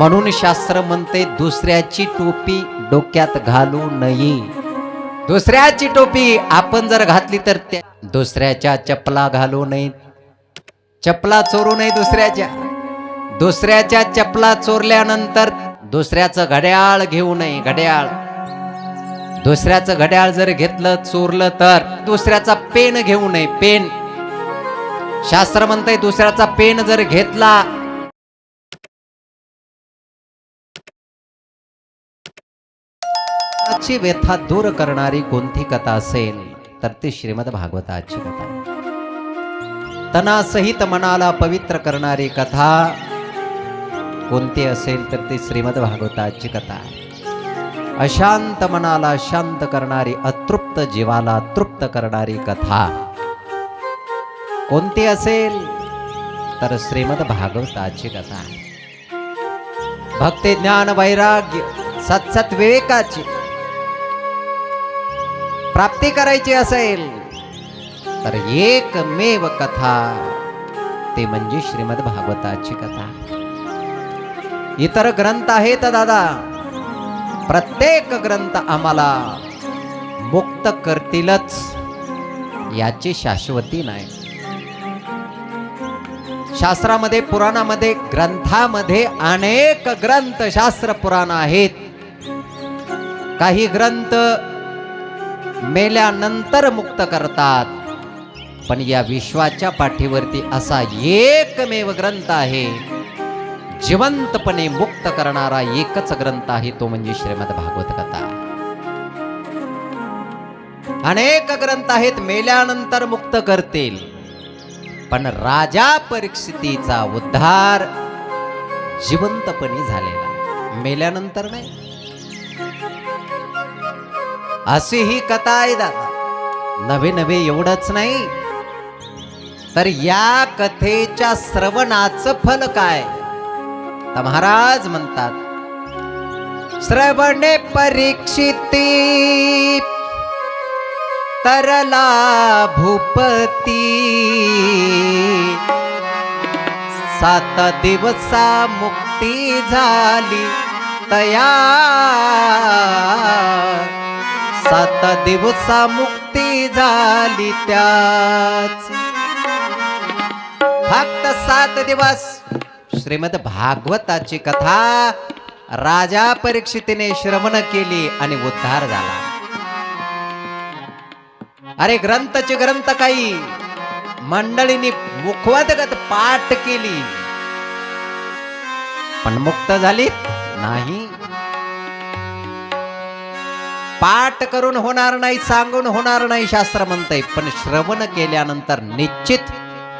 म्हणून शास्त्र म्हणते दुसऱ्याची टोपी डोक्यात घालू नये. दुसऱ्याची टोपी आपण जर घातली तर त्या दुसऱ्याच्या चपला घालू नये. चपला चोरू नये दुसऱ्याच्या. दुसऱ्याच्या चपला चोरल्यानंतर दुसऱ्याचं घड्याळ घेऊ नये घड्याळ. दुसऱ्याचं घड्याळ जर घेतलं चोरलं तर दुसऱ्याचा पेन घेऊ नये पेन. शास्त्र म्हणतंय दुसऱ्याचा पेन जर घेतला ची व्यथा दूर करणारी कोणती कथा असेल तर ती श्रीमद भागवताची कथा. तनासहित मनाला पवित्र करणारी कथा कोणती असेल तर ती श्रीमद भागवताची कथा. अशांत मनाला शांत करणारी अतृप्त जीवाला तृप्त करणारी कथा कोणती असेल तर श्रीमद भागवताची कथा. भक्ती ज्ञान वैराग्य सत्सत विवेकाची प्राप्ती करायची असेल तर एकमेव कथा ते म्हणजे श्रीमद भागवताची कथा. इतर ग्रंथ आहेत दादा. प्रत्येक ग्रंथ आम्हाला मुक्त करतीलच याची शाश्वती नाही. शास्त्रामध्ये पुराणामध्ये ग्रंथामध्ये अनेक ग्रंथ शास्त्र पुराण आहेत. काही ग्रंथ मेल्यानंतर मुक्त करतात. पण या विश्वाच्या पाठीवरती असा एकमेव ग्रंथ आहे. जिवंतपणे मुक्त करणारा एकच ग्रंथ आहे तो म्हणजे श्रीमद भागवत कथा अनेक ग्रंथ आहेत मेल्यानंतर मुक्त करतील. पण राजा परिस्थितीचा उद्धार जिवंतपणे झालेला. मेल्यानंतर नाही. अशी ही कथा आहे दादा. नवे नवे एवढंच नाही. तर या कथेच्या श्रवणाचं फल काय? तर महाराज म्हणतात श्रवणे परीक्षिती तरला भूपती सात दिवसा मुक्ती झाली तया सात दिवसा मुक्ती झाली त्याच. फक्त सात दिवस. श्रीमद भागवताची कथा राजा परीक्षितीने श्रवण केली आणि उद्धार झाला. अरे ग्रंथचे ग्रंथ काही मंडळींनी मुखवतगत पाठ केली. पण मुक्त झाली नाही. पाठ करून होणार नाही सांगून होणार नाही शास्त्र म्हणतंय. पण श्रवण केल्यानंतर निश्चित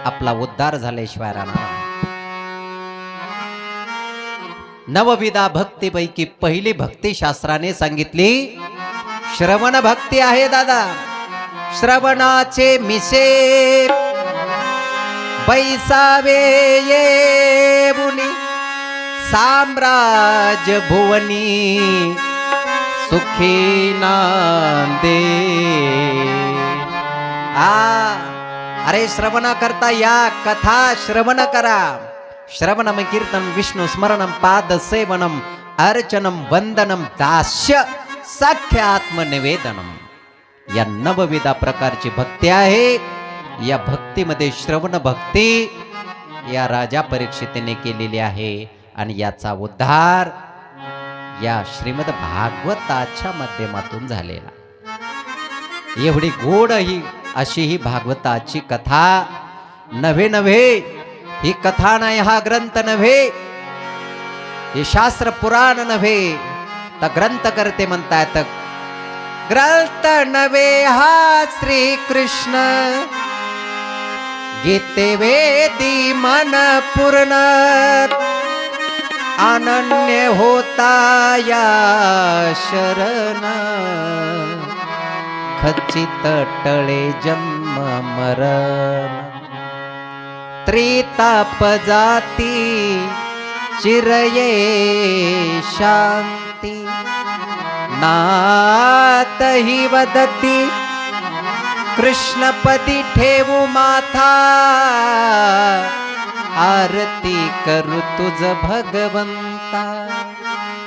आपला उद्धार झाल्याशिवाय राहणार नाही. नवविधा भक्तीपैकी पहिली भक्ती शास्त्राने सांगितली श्रवण भक्ती आहे दादा. श्रवणाचे मिसे बैसावे ये मुनी. साम्राज्य भुवनी. सुखी नांदे. आ अरे श्रवण करता या कथा श्रवण करा. श्रवणम कीर्तन विष्णू स्मरणम पाद सेवनम अर्चनम वंदनम दास्य सख्य आत्मनिवेदनम. या नवविधा प्रकारची भक्ती आहे. या भक्तीमध्ये श्रवण भक्ती या राजा परीक्षितेने केलेली आहे. आणि याचा उद्धार या श्रीमद भागवताच्या माध्यमातून झालेला. एवढी गोड ही अशी ही भागवताची कथा नव्हे नव्हे ही कथा नाही हा ग्रंथ नव्हे हे शास्त्र पुराण नव्हे तर ग्रंथ करते म्हणतायत ग्रंथ नव्हे हा श्री कृष्ण गीते वेदी मन पूर्ण अनन्य होता या शरण. खचित टळे जन्म मरण. त्रिताप जाती चिरये शांती. नात ही वदती कृष्णपदी ठेवू माथा. करू तुझ भगवंता.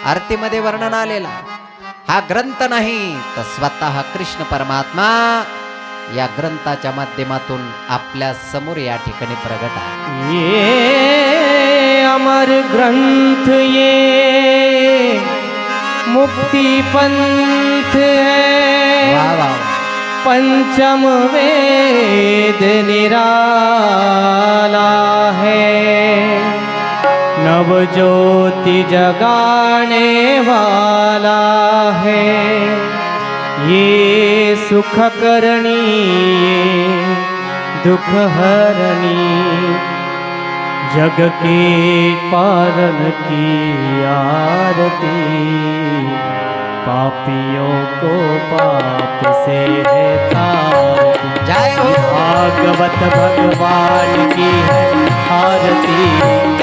आरतीमध्ये वर्णन आलेला. हा ग्रंथ नाही तर स्वतः कृष्ण परमात्मा या ग्रंथाच्या माध्यमातून आपल्यासमोर या ठिकाणी प्रगट आहे. ये अमर ग्रंथ ये. मुक्ति पंथ. पंचम वेद निराला है. नव ज्योति जगाने वाला है। ये सुख करनी ये दुख हरणी जग के पालन की आरती। पापियों को पाप से है जय हो। भागवत भगवान की है आरती।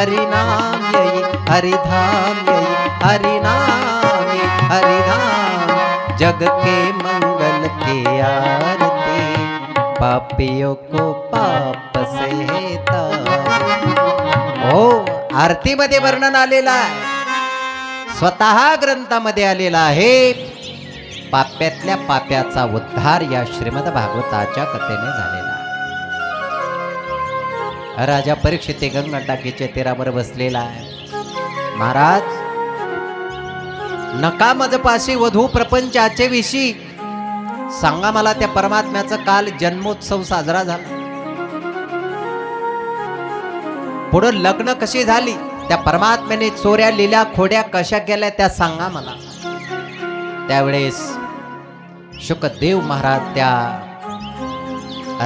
हरिनाम नाम हरिनाम हरिधाम। यही जग के मंगल के आरती पापियों को पाप से हो आरतीमध्ये वर्णन आलेलं आहे. स्वतः ग्रंथामध्ये आलेला आहे पाप्यातल्या पाप्याचा उद्धार या श्रीमद भागवताच्या कथेने झालेला आहे. राजा परीक्षित गंगा टाकीच्या तीरावर बसलेला आहे. महाराज नका पाशी वधू प्रपंचाचे विषयी सांगा मला त्या परमात्म्याचा काल जन्मोत्सव साजरा झाला. पुढं लग्न कशी झाली? त्या परमात्म्याने चोऱ्या लिल्या खोड्या कशा केल्या त्या सांगा मला. त्यावेळेस शुकदेव महाराज त्या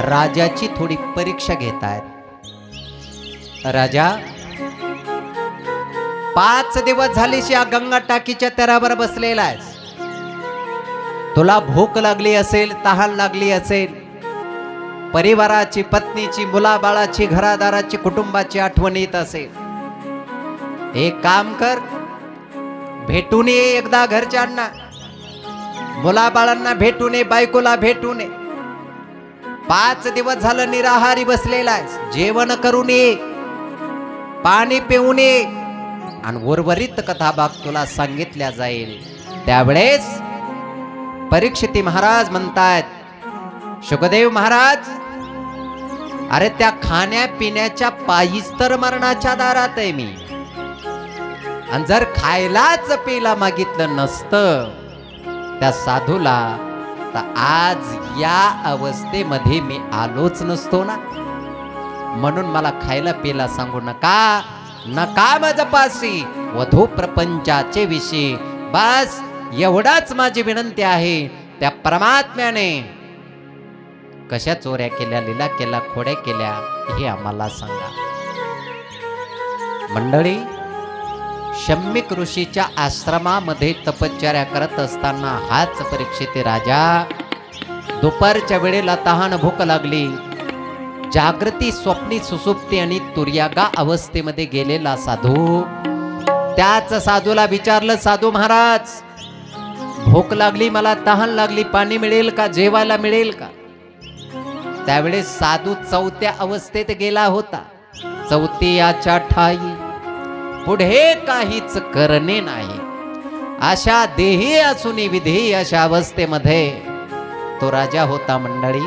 राजाची थोडी परीक्षा घेत आहेत. राजा. पाच दिवस झालीस या गंगा टाकीच्या तरावर बसलेला आहेस. तुला भूक लागली असेल तहान लागली असेल. परिवाराची पत्नीची मुलाबाळाची घरादाराची कुटुंबाची आठवण येत असेल. एक काम कर भेटून ये एकदा घरच्यांना. मुलाबाळांना भेटून ये बायकोला भेटून ये. पाच दिवस झालं निराहारी बसलेला आहेस. जेवण करून ये. पाणी पिऊन ये. आणि उर्वरित कथा बाग तुला सांगितल्या जाईल. त्यावेळेस परीक्षिती महाराज म्हणतायत शुकदेव महाराज अरे त्या खाण्या पिण्याच्या पायीच तर मरणाच्या दारात आहे मी. आणि जर खायलाच पेला मागितलं नसतं त्या साधूला तर आज या अवस्थेमध्ये मी आलोच नसतो ना. म्हणून मला खायला पिला सांगू नका. नका माझ पासी वधू प्रपंचाचे विषयी. बस एवढाच माझी विनंती आहे. त्या परमात्म्याने कशा चोऱ्या केल्या लिला केला खोड्या केल्या हे आम्हाला सांगा. मंडळी शम्मिक ऋषीच्या आश्रमामध्ये तपश्चर्या करत असताना हाच परीक्षित राजा. दुपारच्या वेळेला तहान भूक लागली. जागृती स्वप्नी सुसुप्ती आणि तुर्यागा अवस्थेमध्ये गेलेला साधू. त्याच साधूला विचारलं साधू महाराज भूक लागली मला तहान लागली पाणी मिळेल का जेवायला मिळेल का? त्यावेळेस साधू चौथ्या अवस्थेत गेला होता. चौथ्याच्या ठाई पुढे काहीच करणे नाही. अशा देही असून विधेयी अशा अवस्थेमध्ये. तो राजा होता मंडळी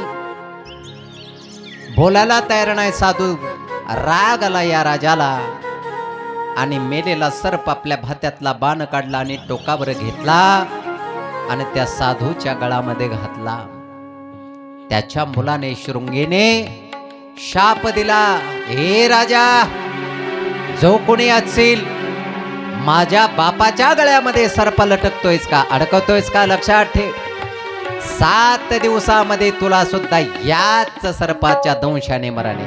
बोलायला तयार नाही साधू. राग आला या राजाला. आणि मेलेला सर्प आपल्या भात्यातला बाण काढला आणि टोकावर घेतला आणि त्या साधूच्या गळामध्ये घातला. त्याच्या मुलाने शृंगीने शाप दिला. हे राजा जो कोणी असेल माझ्या बापाच्या गळ्यामध्ये सर्प लटकतोयस का? अडकवतोयस का? लक्षात ठेव. सात दिवसामध्ये तुला सुद्धा याच सर्पाच्या दंशाने मरण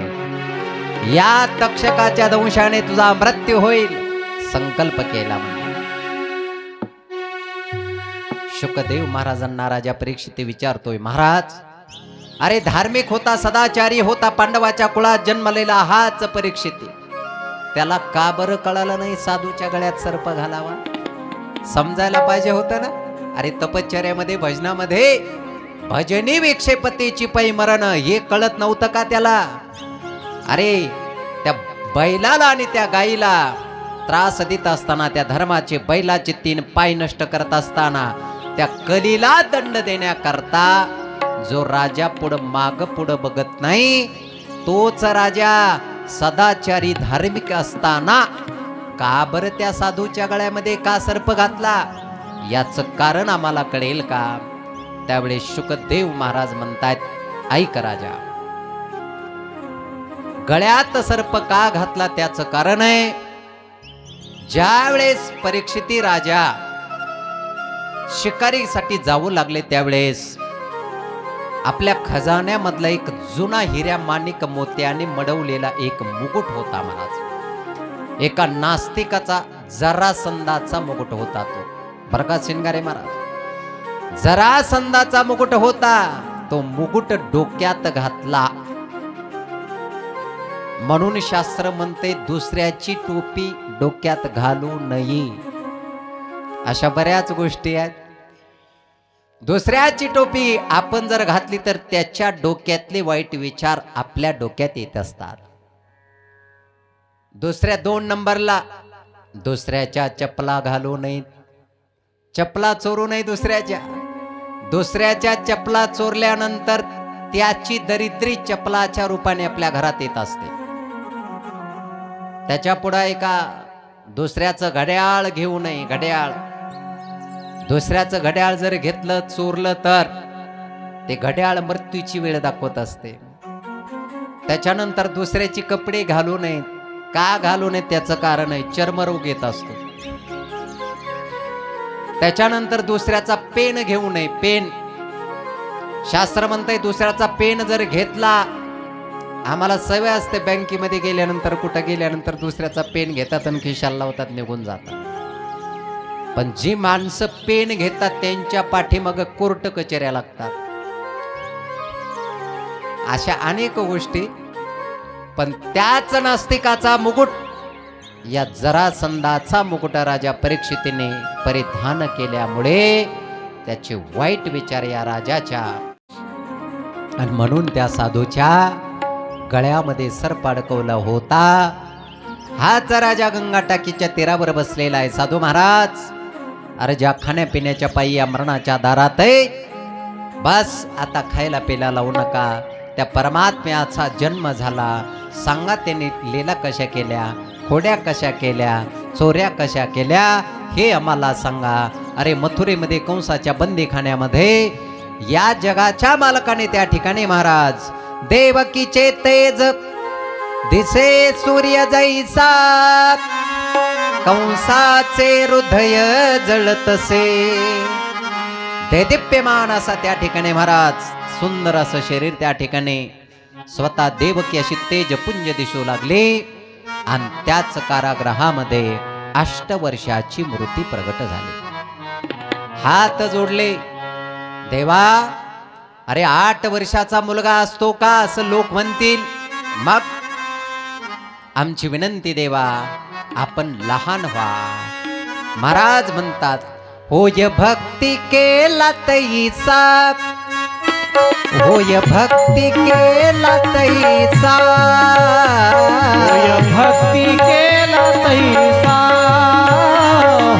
या तक्षकाच्या दंशाने तुझा मृत्यू होईल संकल्प केला शुकदेव महाराजांना राजा परीक्षित विचारतोय महाराज अरे धार्मिक होता सदाचारी होता पांडवाच्या कुळात जन्मलेला हाच परीक्षित. त्याला का बरं कळालं नाही साधूच्या गळ्यात सर्प घालावा? समजायला पाहिजे होतं ना? अरे तपश्चर्यामध्ये भजनामध्ये भजनी विक्षेपतीची पै मरण हे कळत नव्हतं का त्याला? अरे त्या बैलाला आणि त्या गाईला त्रास देत असताना त्या धर्माचे बैलाचे तीन पाय नष्ट करत असताना त्या कलीला दंड देण्याकरता जो राजा पुढं माग पुढं बघत नाही तोच राजा सदाचारी धार्मिक असताना का बरं त्या साधूच्या गळ्यामध्ये का सर्प घातला? याच कारण आम्हाला कळेल का? त्यावेळी शुकदेव महाराज म्हणतायत ऐक राजा गळ्यात सर्प का घातला त्याचं कारण आहे? ज्यावेळेस परीक्षिती राजा शिकारीसाठी जाऊ लागले त्यावेळेस आपल्या खजान्यामधला एक जुना हिऱ्या माणिक मोत्याने मडवलेला एक मुकुट होता महाराज. एका नास्तिकाचा जरासंदाचा मुकुट होता तो. प्रकाश शिंगारे महाराज जरासंदाचा मुकुट होता तो मुकुट डोक्यात घातला. म्हणून शास्त्र म्हणते दुसऱ्याची टोपी डोक्यात घालू नये. अशा बऱ्याच गोष्टी आहेत. दुसऱ्याची टोपी आपण जर घातली तर त्याच्या डोक्यातले वाईट विचार आपल्या डोक्यात येत असतात. दुसऱ्या दोन नंबरला दुसऱ्याच्या चपला घालू नयेत. चपला चोरू नये दुसऱ्याच्या. दुसऱ्याच्या चपला चोरल्यानंतर त्याची दरिद्री चपलाच्या रूपाने आपल्या घरात येत असते. त्याच्या पुढे एका दुसऱ्याचं घड्याळ घेऊ नये घड्याळ. दुसऱ्याचं घड्याळ जर घेतलं चोरलं तर ते घड्याळ मृत्यूची वेळ दाखवत असते. त्याच्यानंतर दुसऱ्याची कपडे घालू नयेत. का घालू नये त्याचं कारण आहे चर्मरोग येत असतो. त्याच्यानंतर दुसऱ्याचा पेन घेऊ नये. पेन. शास्त्र म्हणतंय दुसऱ्याचा पेन जर घेतला आम्हाला सवय असते बँकेमध्ये गेल्यानंतर कुठं गेल्यानंतर दुसऱ्याचा पेन घेतात आणि खिशाला लावतात निघून जातात. पण जी माणसं पेन घेतात त्यांच्या पाठीमाग कोर्ट कचेऱ्या लागतात. अशा अनेक गोष्टी पण त्याच नास्तिकाचा मुकुट या जरासंदाचा मुकुट राजा परीक्षितीने परिधान केल्यामुळे त्याचे वाईट विचार या राजाच्या आणि म्हणून त्या साधूच्या गळ्यामध्ये सर्प अडकवला होता. हाच राजा गंगा टाकीच्या तीरावर बसलेला आहे. साधू महाराज अरे ज्या खाण्यापिण्याच्या पायी या मरणाच्या दारात आहे. बस आता खायला प्यायला लावू नका. त्या परमात्म्याचा जन्म झाला. सांगा त्यांनी लीला कशा केल्या? होड्या कशा केल्या चोऱ्या कशा केल्या हे आम्हाला सांगा. अरे मथुरेमध्ये कंसाच्या बंदीखान्यामध्ये या जगाच्या मालकाने त्या ठिकाणी महाराज देवकीचे तेज दिसे सूर्य जैसा कंसाचे हृदय जळतसे ते दिप्यमान असा त्या ठिकाणी महाराज सुंदर असं शरीर त्या ठिकाणी. स्वतः देवकी अशी तेज पुंज दिसू लागली. आणि त्याच कारागृहामध्ये अष्ट वर्षाची मूर्ती प्रगट झाली. हात जोडले. देवा अरे आठ वर्षाचा मुलगा असतो का? असं लोक म्हणतील. मग आमची विनंती देवा आपण लहान व्हा. महाराज म्हणतात होय भक्ती केला तैसा होय भक्ती केला तैसा. होय भक्ती केला तैसा.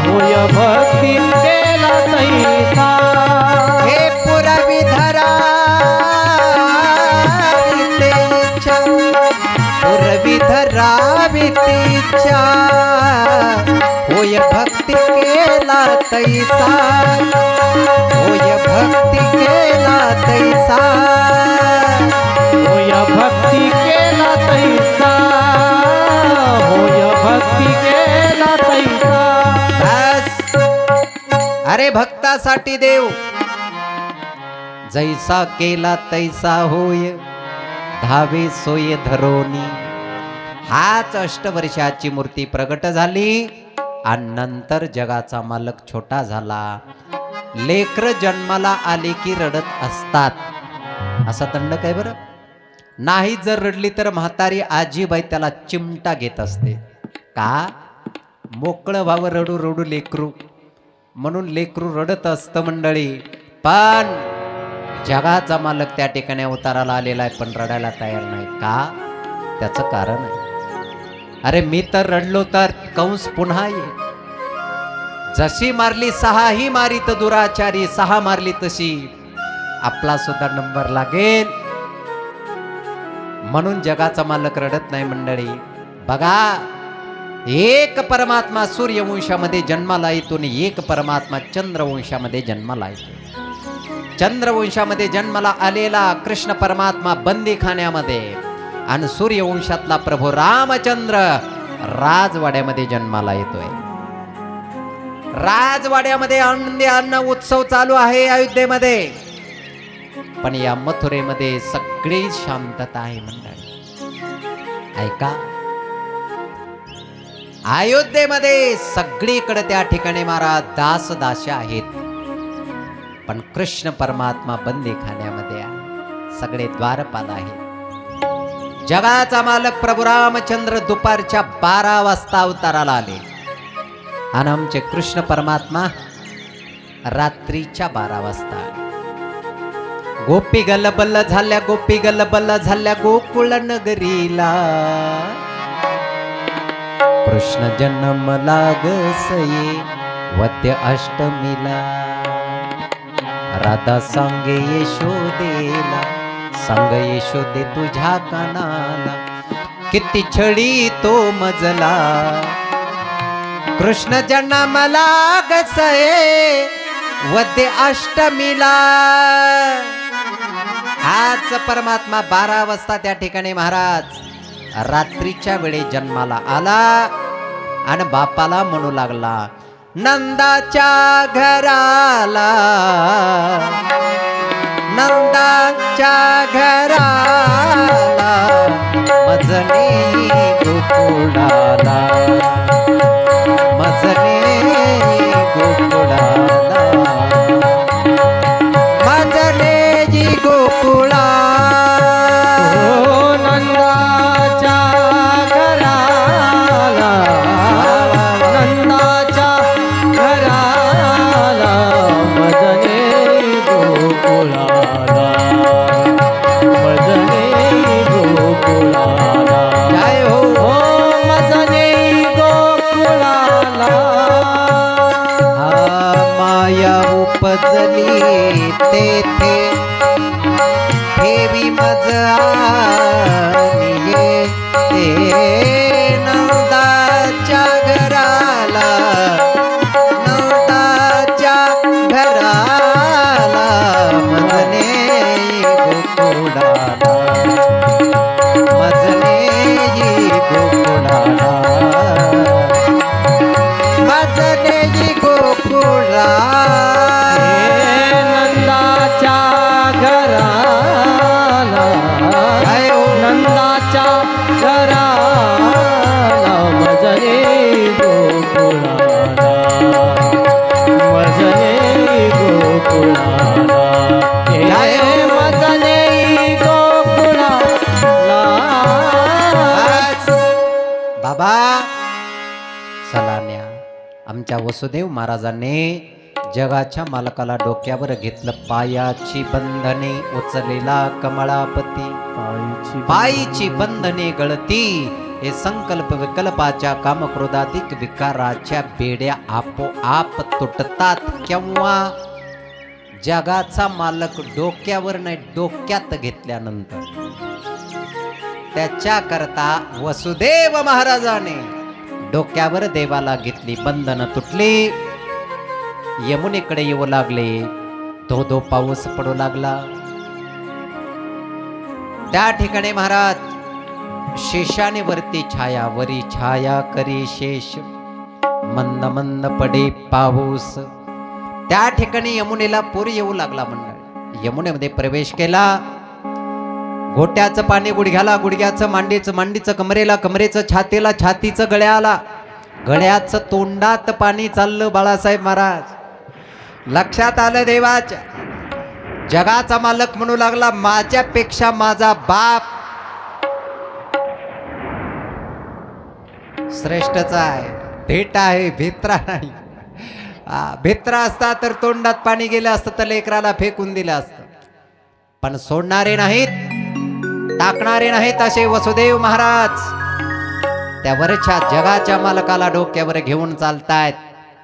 होय भक्ती केला तैसा. हे पुरवी धरा. वितेच्या, पुरवी धरावी तिच्या होय भक्ती तैसा होय भक्ती केला तैसा होय भक्ती केला तैसा होय भक्ती केला तैसा. अरे भक्तासाठी देव जैसा केला तैसा होय धावे सोय धरोनी. हाच अष्टवर्षाची मूर्ती प्रगट झाली. आणि नंतर जगाचा मालक छोटा झाला. लेकर जन्माला आले की रडत असतात. असा दंड काय बरं? नाही जर रडली तर म्हातारी आजीबाई त्याला चिमटा घेत असते. का? मोकळं व्हावं रडू रडू लेकरू. म्हणून लेकरू रडत असतं मंडळी. पण जगाचा मालक त्या ठिकाणी अवताराला आलेला आहे पण रडायला तयार नाही. का? त्याचं कारण आहे. अरे मी तर रडलो तर कंस पुन्हा ये. जशी मारली सहा ही मारी तर दुराचारी सहा मारली तशी. आपला सुद्धा नंबर लागेल. म्हणून जगाचा मालक रडत नाही मंडळी. बघा एक परमात्मा सूर्यवंशामध्ये जन्माला येतो आणि एक परमात्मा चंद्रवंशामध्ये जन्माला येतो. चंद्रवंशामध्ये जन्माला आलेला कृष्ण परमात्मा बंदी खाण्यामध्ये आणि सूर्यवंशातला प्रभू रामचंद्र राजवाड्यामध्ये जन्माला येतोय. राजवाड्यामध्ये आनंदी अन्न उत्सव चालू आहे अयोध्येमध्ये. पण या मथुरेमध्ये सगळी शांतता आहे मंडळी. ऐका. अयोध्येमध्ये सगळीकडे त्या ठिकाणी महाराज दास दाशा आहेत. पण कृष्ण परमात्मा बंदी खाण्यामध्ये सगळे द्वारपाल आहेत. जगाचा मालक प्रभू रामचंद्र दुपारच्या बारा वाजता अवताराला आले. आणि आमचे कृष्ण परमात्मा रात्रीच्या बारा वाजता गोपी गल्लबल्ल झाल्या गोपी गल्लबल्ल झाल्या गोकुळ नगरीला कृष्ण जन्म लाग सये वद्य अष्टमीला. राधा सांगे यशोदेला. सांग यशोदे तुझ्या कानाला. किती छडी तो मजला. कृष्ण जन्म लागसये वद्य अष्टमीला. आज परमात्मा बारा वाजता त्या ठिकाणी महाराज रात्रीच्या वेळी जन्माला आला आणि बापाला म्हणू लागला नंदाच्या घराला. आनंदाच्या घराला मजनी गोकुळाला. उपजली तेथे. ठेवी मज आमच्या वसुदेव महाराजांनी जगाच्या मालकाला डोक्यावर घेतलं. पायाची बंधने उचलेला कमळापती. पायीची बंधने. गळती. हे संकल्प विकल्पाच्या कामक्रोधाधिक विकाराच्या बेड्या आपोआप तुटतात. केव्हा? जगाचा मालक डोक्यावर नाही डोक्यात घेतल्यानंतर. त्याच्याकरता वसुदेव महाराजाने डोक्यावर देवाला घेतली बंधन तुटली. यमुनेकडे येऊ लागले धो धो पाऊस पडू लागला. त्या ठिकाणी महाराज शेषाने वरती छाया वरी छाया करी शेष. मंद मंद पडे पाऊस. त्या ठिकाणी यमुनेला पूर येऊ लागला मंडळ. यमुनेमध्ये प्रवेश केला. घोट्याचं पाणी गुडघ्याला गुडघ्याचं मांडीचं मांडीचं कमरेला कमरेचं छातीला छातीचं गळ्याला. गळ्याचं तोंडात पाणी चाललं बाळासाहेब महाराज. लक्षात आलं देवाच्या? जगाचा मालक म्हणू लागला माझ्यापेक्षा माझा बाप श्रेष्ठच आहे. भेट आहे भित्रा नाही. भित्रा असता तर तोंडात पाणी गेलं असतं तर लेकराला फेकून दिलं असतं. पण सोडणारे नाहीत. टाकणारे नाहीत असे वसुदेव महाराज. त्या वरच्या जगाच्या मालकाला डोक्यावर घेऊन चालतायत.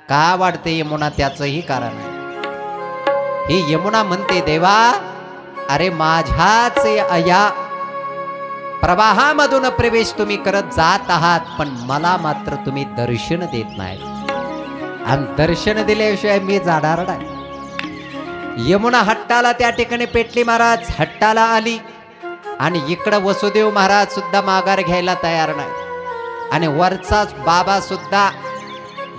का वाढते यमुना त्याचंही कारण आहे. ही यमुना म्हणते देवा अरे माझ्याच या प्रवाहामधून प्रवेश तुम्ही करत जात आहात पण मला मात्र तुम्ही दर्शन देत नाही आणि दर्शन दिल्याशिवाय मी जाणार नाही. यमुना हट्टाला त्या ठिकाणी पेटली महाराज. हट्टाला आली. आणि इकडं वसुदेव महाराज सुद्धा माघार घ्यायला तयार नाही. आणि वरचाच बाबा सुद्धा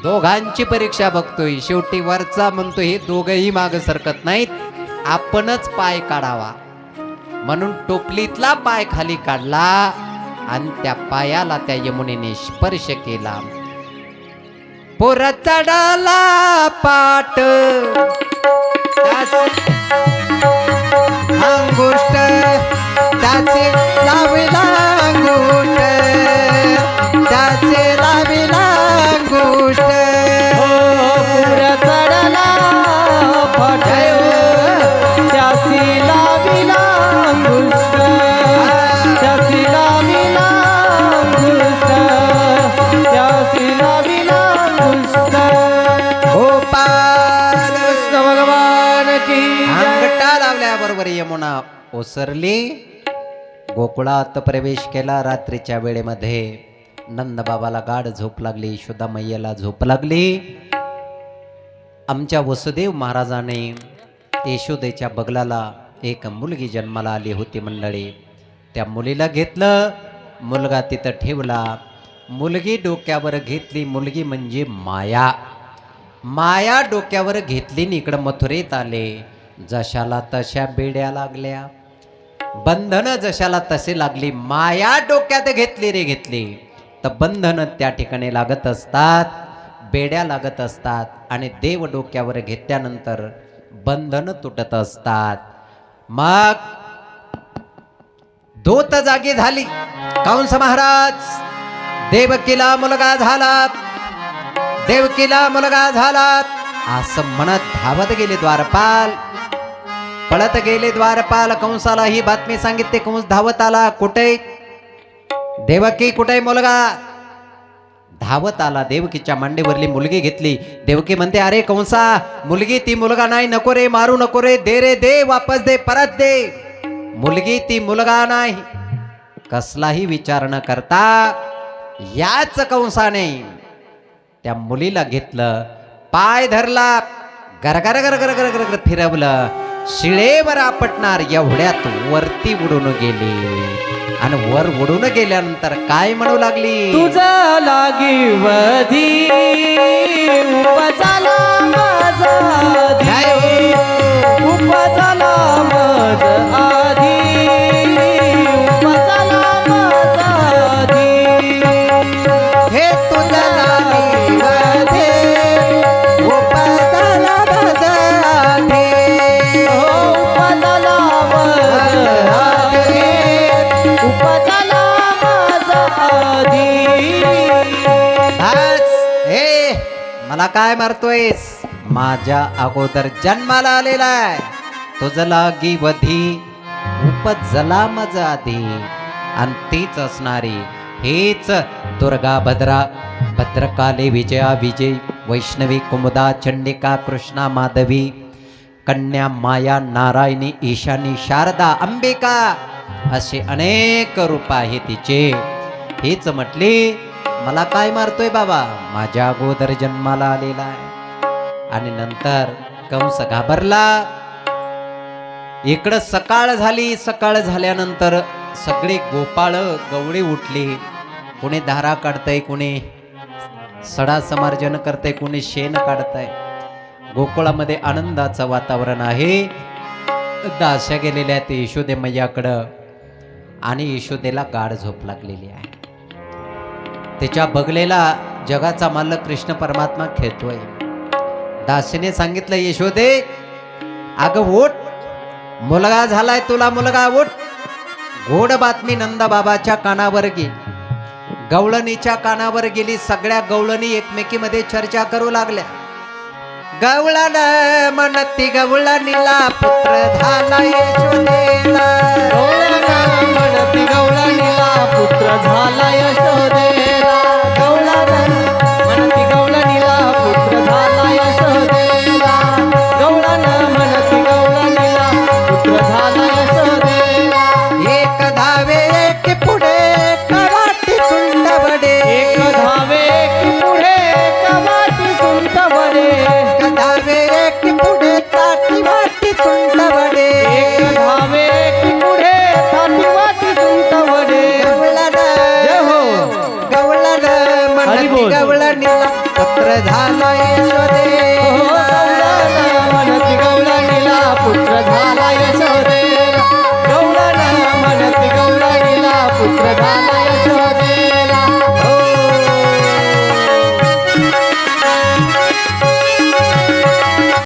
दोघांची परीक्षा बघतोय. शेवटी वरचा म्हणतो हे दोघही माग सरकत नाहीत. आपणच पाय काढावा. म्हणून टोपलीतला पाय खाली काढला आणि त्या पायाला त्या यमुनेने स्पर्श केला. पोर चढाला पाट. त्याचे लाविला अंगुष्ट त्याचे लाविला पुऱ्या चढला फाट त्यासी लाविला अंगुष्ट त्यासी लाविला अंगुष्ट त्यासी लाविला अंगुष्ट गोपाल. कृष्ण भगवान की. अंगठा लावल्याबरोबर यमुना ओसरली. गोकुळात प्रवेश केला रात्रीच्या वेळेमध्ये. नंदबाबाला गाढ झोप लागली यशोदा मैयाला झोप लागली. आमच्या वसुदेव महाराजाने यशोदेच्या बगलाला एक मुलगी जन्माला आली होती मंडळी. त्या मुलीला घेतलं मुलगा तिथं ठेवला. मुलगी डोक्यावर घेतली मुलगी म्हणजे माया. माया डोक्यावर घेतली आणि इकडं मथुरेत आले. जशाला तशा बेड्या लागल्या. बंधनं जशाला तसे लागली माया डोक्यात घेतली रे घेतली. तर बंधनं त्या ठिकाणी लागत असतात बेड्या लागत असतात आणि देव डोक्यावर घेतल्यानंतर बंधनं तुटत असतात. मग दोत जागी झाली. कौंस महाराज देवकीला मुलगा झाला देवकीला मुलगा झाला असं म्हणत धावत गेले द्वारपाल. पळत गेले द्वारपाल कंसाला ही बातमी सांगितली. कंस धावत आला. कुठे? देवकी कुठे मुलगा? धावत आला. देवकीच्या मांडीवरली मुलगी घेतली. देवकी म्हणते अरे कंसा मुलगी ती मुलगा नाही. नको रे मारू नको रे. दे रे दे वापस दे परत दे. मुलगी ती मुलगा नाही. कसलाही विचार न करता याच कंसाने त्या मुलीला घेतलं. पाय धरला. गरगर गर गर गर फिरवलं शिळेवर आपटणार एवढ्यात वरती उडून गेली. आणि वर उडून गेल्यानंतर काय म्हणू लागली? तुझा लागी वधी उपचाला उपचाला मला काय मारतोयस? माझ्या अगोदर जन्माला आलेला आहे. तुझ लागी वधी उपजला मज आधी आणि तीच असणारी हेच दुर्गा भद्रा भद्रकाली विजया विजय वैष्णवी कुमुदा चंडिका कृष्णा माधवी कन्या माया नारायणी ईशानी शारदा अंबिका असे अनेक रूप आहे तिचे. हीच म्हटली मला काय मारतोय बाबा? माझ्या अगोदर जन्माला आलेला आहे. आणि नंतर कंस घाबरला. इकडं सकाळ झाली सकाळ झाल्यानंतर सगळी गोपाळ गवळी उठली. कुणी धारा काढतय कुणी सडा समार्जन करतय कुणी शेण काढतय. गोकुळामध्ये आनंदाचं वातावरण आहे. दाशा गेलेल्या ते यशोदे मैयाकडं. आणि यशोदेला गाढ झोप लागलेली आहे. त्याच्या बगलेला जगाचा मालक कृष्ण परमात्मा खेळतोय. दासीने सांगितलं यशोदे अगं ओट मुलगा झालाय तुला मुलगा ओट गोड बातमी नंदाबाबाच्या कानावर गेली. गवळणीच्या कानावर गेली. सगळ्या गवळणी एकमेकीमध्ये चर्चा करू लागल्या. गवळण म्हणती गवळणीला पुत्र झाला यशोदेला. म्हणती गवळणीला